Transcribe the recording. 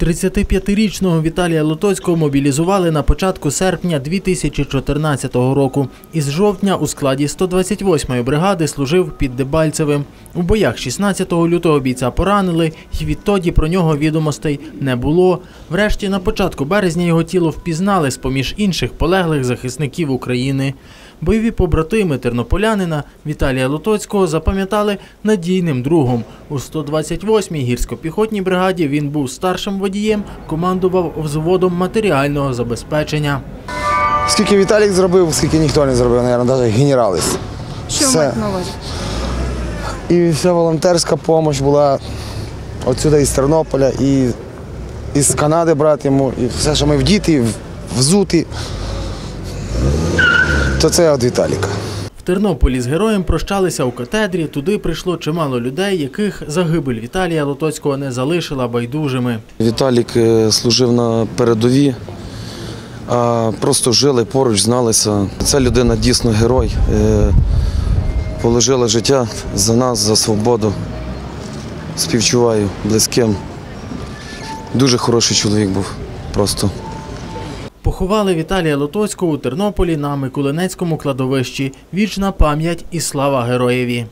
35-річного Віталія Лотоцького мобілізували на початку серпня 2014 року. Із жовтня у складі 128-ї бригади служив під Дебальцевим. У боях 16 лютого бійця поранили, і відтоді про нього відомостей не було. Врешті на початку березня його тіло впізнали з-поміж інших полеглих захисників України. Бойові побратими тернополянина Віталія Лотоцького запам'ятали надійним другом. У 128-й гірсько-піхотній бригаді він був старшим водієм, командував взводом матеріального забезпечення. Скільки Віталік зробив, скільки ніхто не зробив, мабуть, навіть генералис. Що Все. І вся волонтерська допомога була отсюди із Тернополя, і із Канади брати йому, і все, що ми вдіти, в- взути, то це від Віталіка. В Тернополі з героєм прощалися у катедрі. Туди прийшло чимало людей, яких загибель Віталія Лотоцького не залишила байдужими. Віталік е, служив на передовій, а просто жили поруч, зналися. Ця людина дійсно герой. е, Положила життя за нас, за свободу. Співчуваю близьким. Дуже хороший чоловік був. Просто. Поховали Віталія Лотоцького у Тернополі на Миколинецькому кладовищі. Вічна пам'ять і слава героєві.